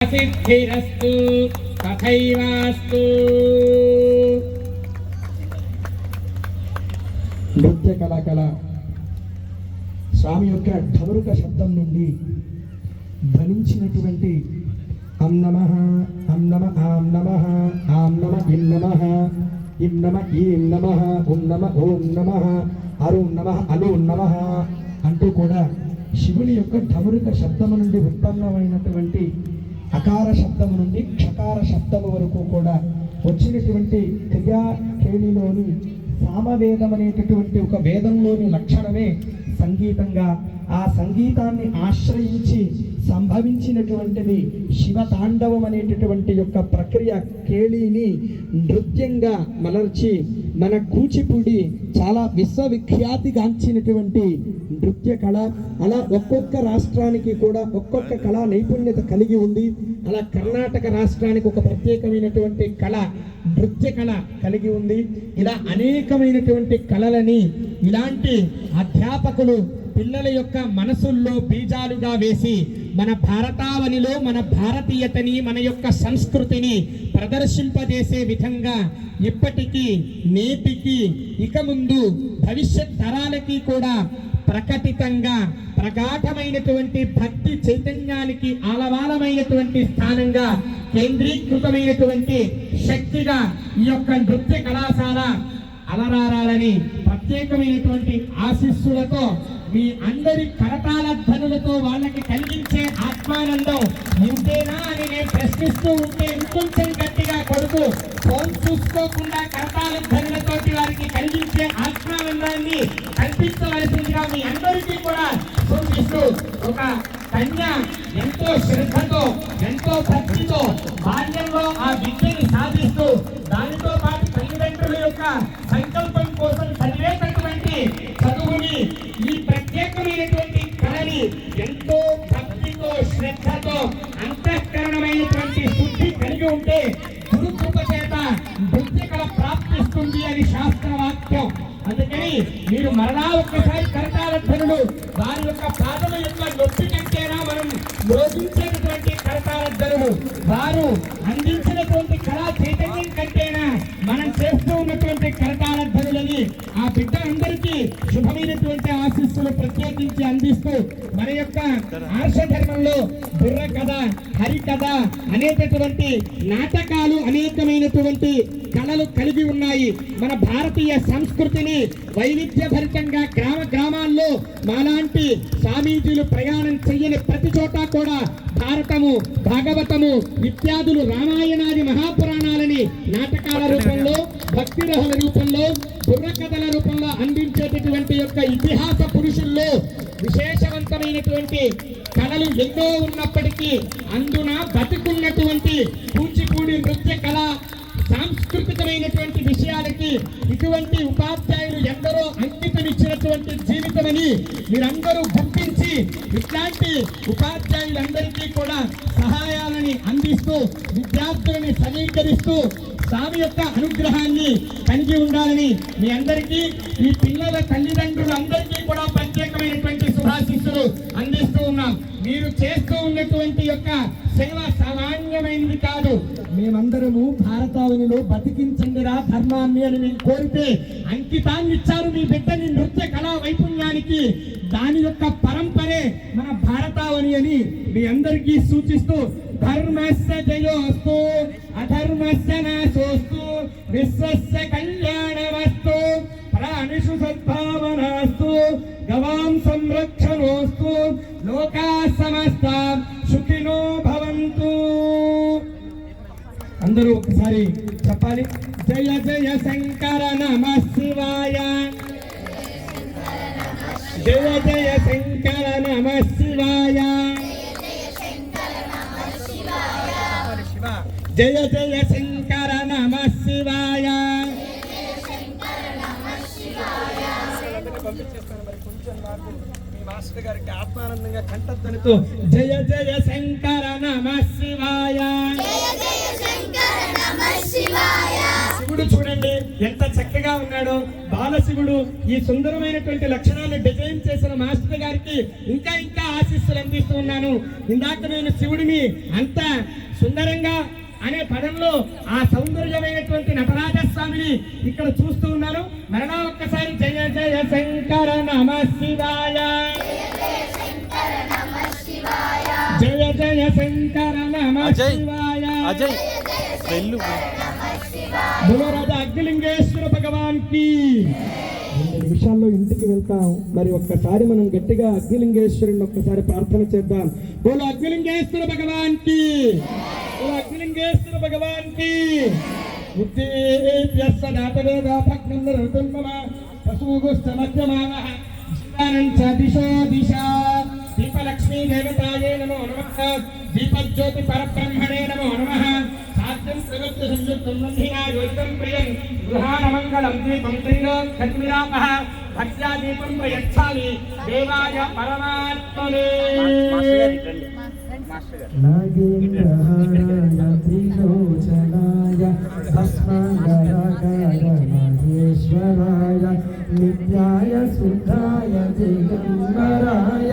సిద్ధిరస్తు తథైవాస్తు నృత్య కళాకళ స్వామి యొక్క ఢవరుక శబ్దం నుండి ధ్వనించినటువంటి అం నమ అం నమ ఆం నమ ఆం నమ ఇం నమ ఇం నమ ఈం నమ ఉం నమ ఓం నమ అరుం నమ అలు నమ అంటూ కూడా శివుని యొక్క ఢవరుక శబ్దము నుండి ఉత్పన్నమైనటువంటి అకార శబ్దము నుండి క్షకార శబ్దము వరకు కూడా వచ్చినటువంటి క్రియా శ్రేణిలోని సామవేదం అనేటటువంటి ఒక వేదంలోని లక్షణమే సంగీతంగా. ఆ సంగీతాన్ని ఆశ్రయించి సంభవించినటువంటిది శివతాండవం అనేటటువంటి యొక్క ప్రక్రియ కేళిని నృత్యంగా మలర్చి మన కూచిపూడి చాలా విశ్వవిఖ్యాతిగాంచినటువంటి నృత్య కళ అలా ఒక్కొక్క రాష్ట్రానికి కూడా ఒక్కొక్క కళా నైపుణ్యత కలిగి ఉంది. అలా కర్ణాటక రాష్ట్రానికి ఒక ప్రత్యేకమైనటువంటి కళ నృత్య కళ కలిగి ఉంది. ఇలా అనేకమైనటువంటి కళలని ఇలాంటి అధ్యాపకులు పిల్లల యొక్క మనసుల్లో బీజాలుగా వేసి మన భారతావనిలో మన భారతీయతని మన యొక్క సంస్కృతిని ప్రదర్శింపజేసే విధంగా ఇప్పటికీ నేటికి ఇక ముందు భవిష్యత్ తరాలకి కూడా ప్రకటితంగా ప్రగాఢమైనటువంటి భక్తి చైతన్యానికి ఆలవాలమైనటువంటి స్థానంగా కేంద్రీకృతమైనటువంటి శక్తిగా ఈ యొక్క నృత్య కళాశాల అలరారాలని ప్రత్యేకమైనటువంటి ఆశీస్సులతో మీ అందరి కరతాళ ధనులతో వాళ్ళకి కలిగించే ఆత్మానందం. ఇంతేనా అని నేను ప్రశ్నిస్తూ ఉంటే ఇంకొంచెం గట్టిగా కొడుకు ఫోన్ చూసుకోకుండా కరతాల ధ్వనులతోటి వారికి కలిగించే ఆత్మానందాన్ని కల్పించవలసిందిగా మీ అందరికీ కూడా సూచిస్తూ ఒక కన్య ఎంతో శ్రద్ధతో ఎంతో భక్తితో బాల్యంలో ఆ విద్యని సాధిస్తూ దానితో పాటు తల్లిదండ్రుల యొక్క సంకల్పం ఒక్కసారి కరతాల ధ్వనులు వారి యొక్క పాదల యొక్క నొప్పి కంటేనా మనం యోగించేటటువంటి కరతాల ధ్వనులు వారు అందించినటువంటి బిడ్డ అందరికీ శుభమైనటువంటి ఆశీస్సులు ప్రత్యేకించి అందిస్తూ మన యొక్క ఆర్షధర్మంలో బుర్ర కథ హరి కథ అనేటటువంటి నాటకాలు అనేకమైనటువంటి కళలు కలిగి ఉన్నాయి. మన భారతీయ సంస్కృతిని వైవిధ్యభరితంగా గ్రామ గ్రామాల్లో మాలాంటి స్వామీజీలు ప్రయాణం చెయ్యని ప్రతి చోట కూడా భారతము భాగవతము ఇత్యాదులు రామాయణాది మహాపురాణాలని నాటకాల రూపంలో భక్తి రహల రూపంలో బుర్రకథల రూపంలో అందించేటటువంటి యొక్క ఇతిహాస పురుషుల్లో విశేషవంతమైనటువంటి కళలు ఎన్నో ఉన్నప్పటికీ అందున బతుకున్నటువంటి కూచిపూడి నృత్య కళ సాంస్కృతికమైనటువంటి విషయాలకి ఇటువంటి ఉపాధ్యాయులు ఎందరో అంకితమిచ్చినటువంటి జీవితమని మీరందరూ గుర్తించి ఇట్లాంటి ఉపాధ్యాయులందరికీ కూడా సహాయాలని అందిస్తూ విద్యార్థులని సమీకరిస్తూ స్వామి యొక్క అనుగ్రహాన్ని కలిగి ఉండాలని మీ అందరికీ ఈ పిల్లల తల్లిదండ్రులందరికీ కూడా ప్రత్యేకమైనటువంటి శుభాశిస్సులు అందిస్తూ ఉన్నాం. మీరు చేస్తూ ఉన్నటువంటి యొక్క సేవ సామాన్యమైనది కాదు. మేమందరము భారతావనిలో బతికించండిరా ధర్మాన్ని అని మేము కోరితే అంకితాన్ని ఇచ్చారు మీ బిడ్డని నృత్య కళా వైపుణ్యానికి. దాని యొక్క పరంపరే మన భారతావని అని మీ అందరికీ సూచిస్తూ ధర్మస్య జయోస్తు అధర్మస్య నాశోస్తు విశ్వస్య కళ్యాణమస్తు ప్రాణిషు సద్భావనాస్తు గవాం సంరక్షణోస్తు లోకా సమస్త సుఖినో భవంతు అందరూ ఒకసారి చెప్పాలి. జయ జయ శంకర నమ శివాయ. జయ జయ శంకర నమ శివాయ. జయ జయ శంకర నమ శివాయ. మాస్టర్ గారికి ఆత్మానందంగా జయ జయ శంకర నమ శివాయ. శివుడు చూడండి ఎంత చక్కగా ఉన్నాడో. బాలశివుడు ఈ సుందరమైనటువంటి లక్షణాలను డిజైన్ చేసిన మాస్టర్ గారికి ఇంకా ఇంకా ఆశీస్సులు అందిస్తూ ఉన్నాను. ఇందాక నేను శివుడిని అంత సుందరంగా అనే పదంలో ఆ సౌందర్యమైనటువంటి నటరాజ స్వామిని ఇక్కడ చూస్తూ ఉన్నాను. మరలా ఒక్కసారి జయ జయ శంకర నమ శివాయ. జయ జయ శంకర నమ శివాయ. భువరాజ అగ్నిలింగేశ్వర భగవాన్కి రెండు నిమిషాల్లో ఇంటికి వెళ్తాం. మరి ఒక్కసారి మనం గట్టిగా అగ్నిలింగేశ్వరుని ఒక్కసారి ప్రార్థన చేద్దాం. బోలో అగ్నిలింగేశ్వర భగవాన్కి అగ్నిలింగేశ్వర భగవాన్కి దిశో దిశ దీపలక్ష్మీ దేవతాయే నమో నమః దీపజ్యోతి పరబ్రహ్మణే నమో నమః సాధ్యం ప్రగత్య సంయుక్తం బంధినా యోజితం ప్రియం గృహాణమంగళం దీపం త్రిలో భక్త్యా దీపం ప్రయచ్చామి దేవాయ పరమాత్మనే. నాగేంద్రహారాయ త్రిలోచనాయ భస్మాంగరాగాయ మహేశ్వరాయ నిత్యాయ శుద్ధాయ దిగంబరాయ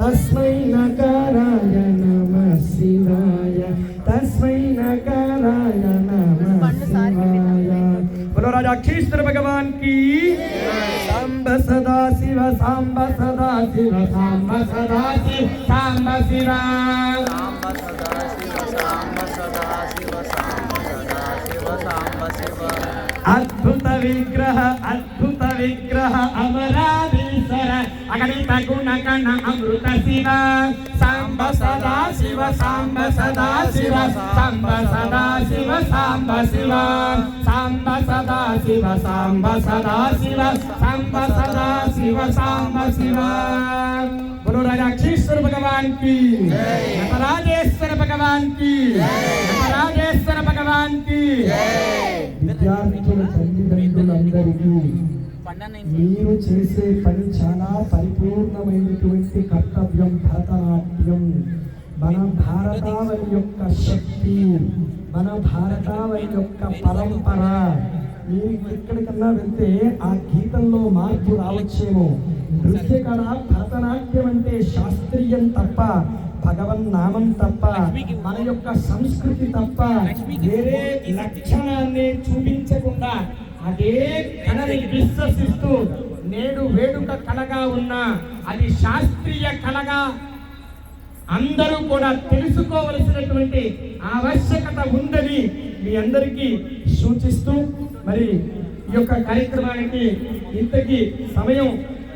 తస్మై నకారాయ నమ శివాయ తస్మై నకారాయ నమ శివాయ బలో రాజా అక్షీశ్వర భగవాన్కి సాంబ సదా శివ సాంబ సదా శివ సాంబ సదా శివ సాంబ శివ సాంబ సదా శివ సాంబ సదా శివ సాంబ సదా శివ సాంబ శివ అద్భుత విగ్రహ అద్భుత విగ్రహ అమరాధీశ్వర అగణిత గుణ గణ అమృత శివ సాంబ సదా శివ సాంబ సదా శివ సాంబ సదా శివ సాంబ శివ. సాంబ సదా శివ సాంబ సదా శివ సాంబ సదా శివ సాంబ శివ. రాజాక్షీశ్వర భగవాన్కి నటరాజేశ్వర భగవాన్కి నటరాజేశ్వర భగవాన్కి విద్యార్థుల తల్లిదండ్రులందరికీ మీరు చేసే పని చాలా పరిపూర్ణమైనటువంటి కర్తవ్యం భరతనాట్యం. మన భారతావని యొక్క శక్తి మన భారతావని యొక్క పరంపర. మీరు ఎక్కడికన్నా వెళ్తే ఆ గీతంలో మార్పు రావచ్చేమో. నృత్య కళ భరతనాట్యం అంటే శాస్త్రీయం తప్ప భగవన్ నామం తప్ప మన యొక్క సంస్కృతి తప్ప వేరే లక్షణాన్ని చూపించకుండా అదే కళని విశ్వసిస్తూ నేడు వేడుక కళగా ఉన్న అది శాస్త్రీయ కళగా అందరూ కూడా తెలుసుకోవలసినటువంటి ఆవశ్యకత ఉందని మీ అందరికీ సూచిస్తూ మరి ఈ యొక్క కార్యక్రమానికి ఇంతకి సమయం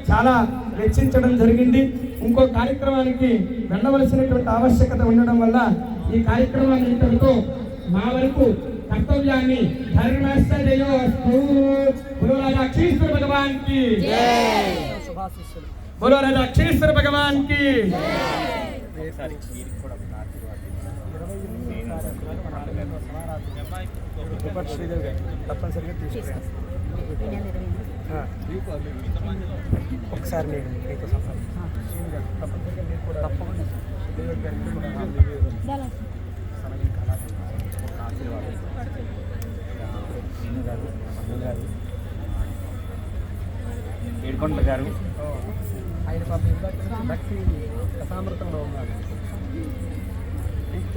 చాలా వెచ్చించడం జరిగింది. ఇంకో కార్యక్రమానికి వెళ్ళవలసినటువంటి ఆవశ్యకత ఉండడం వల్ల ఈ కార్యక్రమాన్ని ఇంతటితో మా వరకు కర్తవ్యాన్ని అక్షీశ్వర భగవాన్కి బోలో రాజా అక్షీశ్వర భగవాన్కి తప్పనిసరిగా తీసుకుంటాను ఒకసారి మీతో మీరు గారు ఏడుకొండ గారు ఆయన పాప భక్తి కథామృతంలో ఉన్నాడు.